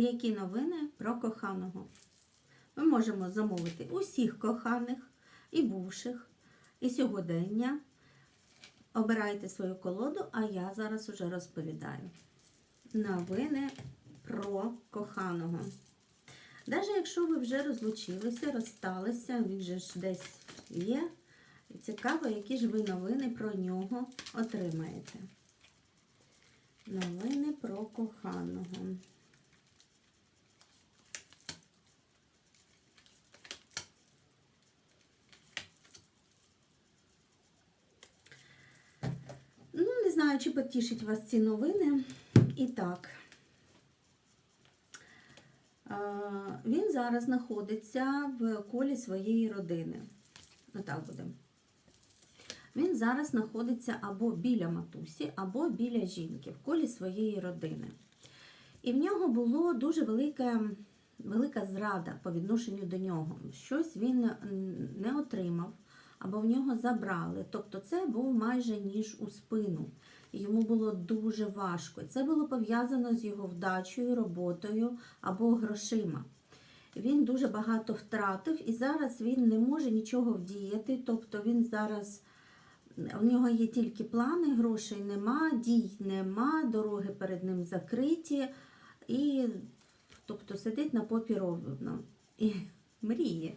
Які новини про коханого? Ми можемо замовити усіх коханих і бувших, і сьогодення. Обирайте свою колоду, а я зараз уже розповідаю. Новини про коханого. Навіть якщо ви вже розлучилися, розсталися, він же ж десь є. Цікаво, які ж ви новини про нього отримаєте. Новини про коханого. Ну, не знаю, чи потішить вас ці новини. І так. Він зараз знаходиться в колі своєї родини. Отак буде. Він зараз знаходиться або біля матусі, або біля жінки, в колі своєї родини. І в нього було дуже велике, велика зрада по відношенню до нього. Щось він не отримав, або в нього забрали. Тобто це був майже ніж у спину. Йому було дуже важко. Це було пов'язано з його вдачею, роботою або грошима. Він дуже багато втратив, і зараз він не може нічого вдіяти. Тобто він зараз у нього є тільки плани, грошей нема, дій нема, дороги перед ним закриті, і тобто сидить на попі ровно і мріє.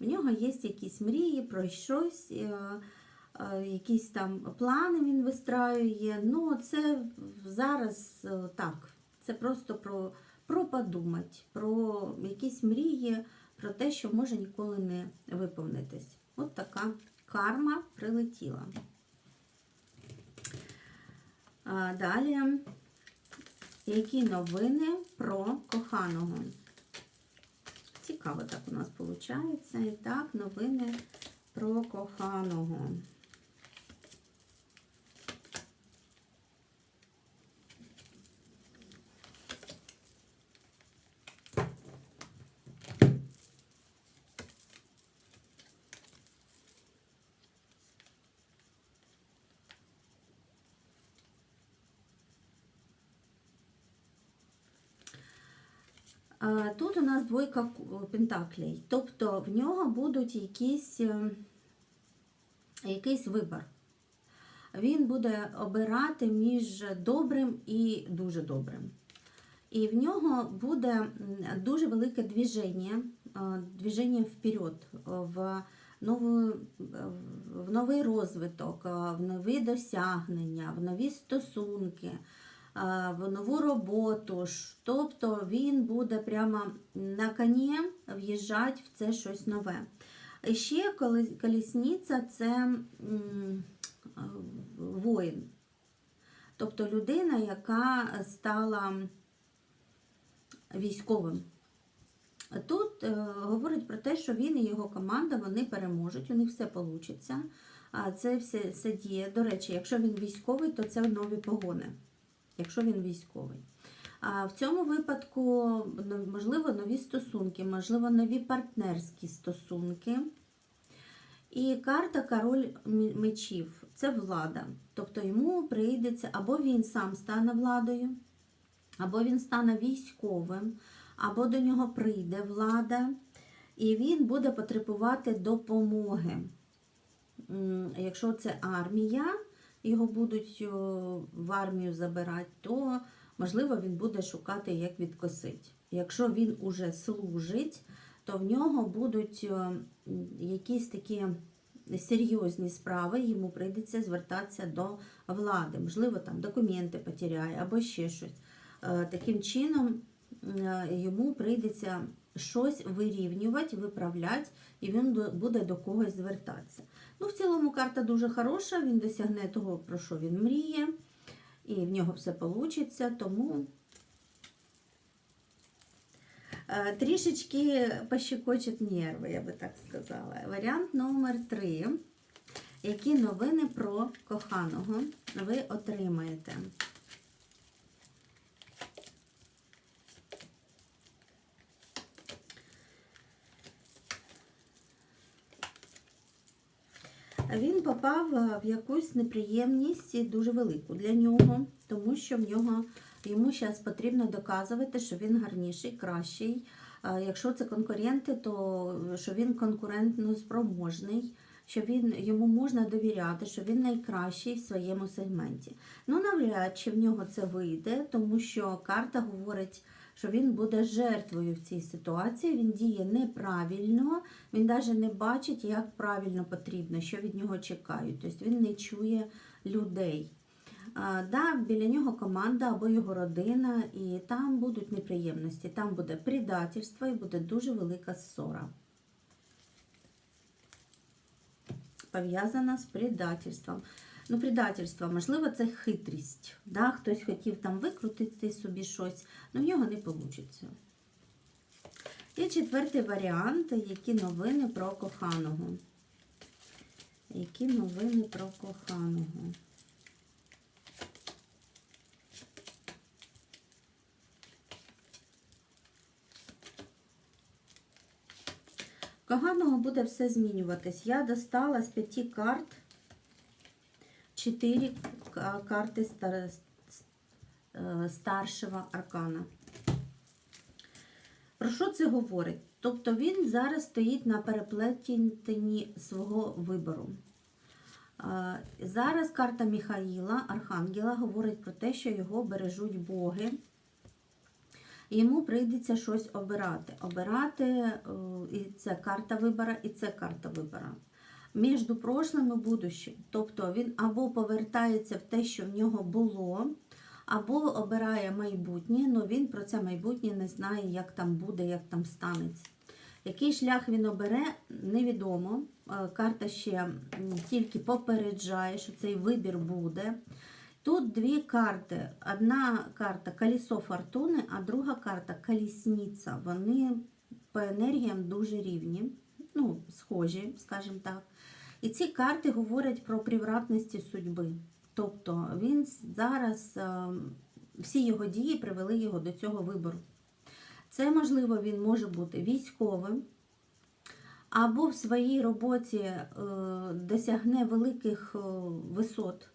В нього є якісь мрії про щось, е, якісь там плани він вистраює. Ну, це зараз е, так. Це просто про, про подумати, про якісь мрії, про те, що може ніколи не виповнитись. От така карма прилетіла. А далі, які новини про коханого? Цікаво так у нас виходить. І так, новини про коханого. Тут у нас двойка пентаклей, тобто в нього будуть якісь, е, якийсь вибір. Він буде обирати між добрим і дуже добрим. І в нього буде дуже велике движення, е, движення вперед, е, в, нову, в новий розвиток, в нові досягнення, в нові стосунки в нову роботу. Тобто він буде прямо на коні в'їжджати в це щось нове. Ще колісниця це воїн. Тобто людина, яка стала військовим. Тут е, говорить про те, що він і його команда вони переможуть, у них все вийде. Це все, все діє. До речі, якщо він військовий, то це нові погони якщо він військовий. А в цьому випадку, ну, можливо, нові стосунки, можливо, нові партнерські стосунки. І карта король мечів це влада. Тобто йому прийдеться, або він сам стане владою, або він стане військовим, або до нього прийде влада, і він буде потребувати допомоги. Якщо це армія, його будуть в армію забирати, то можливо він буде шукати, як відкосити. Якщо він уже служить, то в нього будуть якісь такі серйозні справи, йому прийдеться звертатися до влади. Можливо, там документи потеряє або ще щось. Е, Таким чином е, йому прийдеться щось вирівнювати, виправляти, і він буде до когось звертатися. Ну, в цілому карта дуже хороша, він досягне того, про що він мріє, і в нього все вийде, тому е, трішечки пощекочуть нерви, я би так сказала. Варіант номер три. Які новини про коханого ви отримаєте? Він попав е, в якусь неприємність дуже велику для нього, тому що в нього Йому зараз потрібно доказувати, що він гарніший, кращий. Якщо це конкуренти, то що він конкурентно спроможний, що він йому можна довіряти, що він найкращий в своєму сегменті. Ну, навряд чи в нього це вийде, тому що карта говорить, що він буде жертвою в цій ситуації, він діє неправильно, він навіть не бачить, як правильно потрібно, що від нього чекають. Тобто він не чує людей. Да, біля нього команда або його родина, і там будуть неприємності, там буде предательство і буде дуже велика ссора. Пов'язана з предательством. Ну, предательство, можливо, це хитрість. Да? Хтось хотів там викрутити собі щось, але в нього не вийде. І четвертий варіант, які новини про коханого. Які новини про коханого? Коханого буде все змінюватись. Я достала з п'яти карт чотири к- карти стар- е, старшого аркана. Про що це говорить? Тобто він зараз стоїть на переплетенні свого вибору. Е, Зараз карта Міхаїла, Архангела, говорить про те, що його бережуть боги. Йому прийдеться щось обирати. Обирати е, і це карта вибора, і це карта вибора. Між прошлим і будущим. Тобто він або повертається в те, що в нього було, або обирає майбутнє, але він про це майбутнє не знає, як там буде, як там станеться. Який шлях він обере, невідомо. Е, Карта ще тільки попереджає, що цей вибір буде. Тут дві карти. Одна карта колесо фортуни, а друга карта колісниця. Вони по енергіям дуже рівні, ну, схожі, скажімо так. І ці карти говорять про привратності судьби. Тобто він зараз, е, всі його дії привели його до цього вибору. Це, можливо, він може бути військовим, або в своїй роботі е, досягне великих е, висот.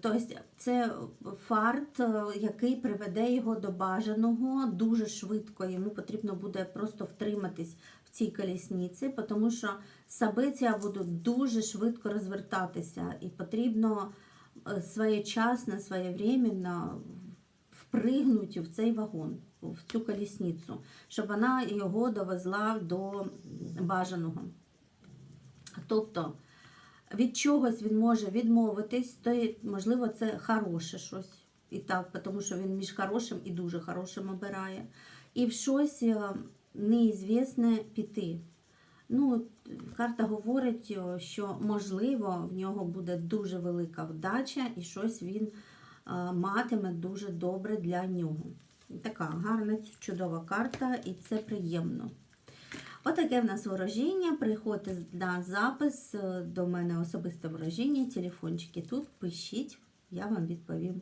Тобто це фарт, який приведе його до бажаного дуже швидко. Йому потрібно буде просто втриматись в цій колісниці, тому що события будуть дуже швидко розвертатися, і потрібно е, своєчасно, своєвременно впригнути в цей вагон, в цю колісницю, щоб вона його довезла до бажаного. Тобто від чогось він може відмовитись, то можливо це хороше щось. І так, тому що він між хорошим і дуже хорошим обирає. І в щось е, неізвісне піти. Ну, карта говорить, що можливо в нього буде дуже велика вдача, і щось він матиме дуже добре для нього. Така гарна, чудова карта, і це приємно. Отаке в нас ворожіння. Приходьте на запис е, до мене особисте ворожіння, телефончики тут, пишіть, я вам відповім.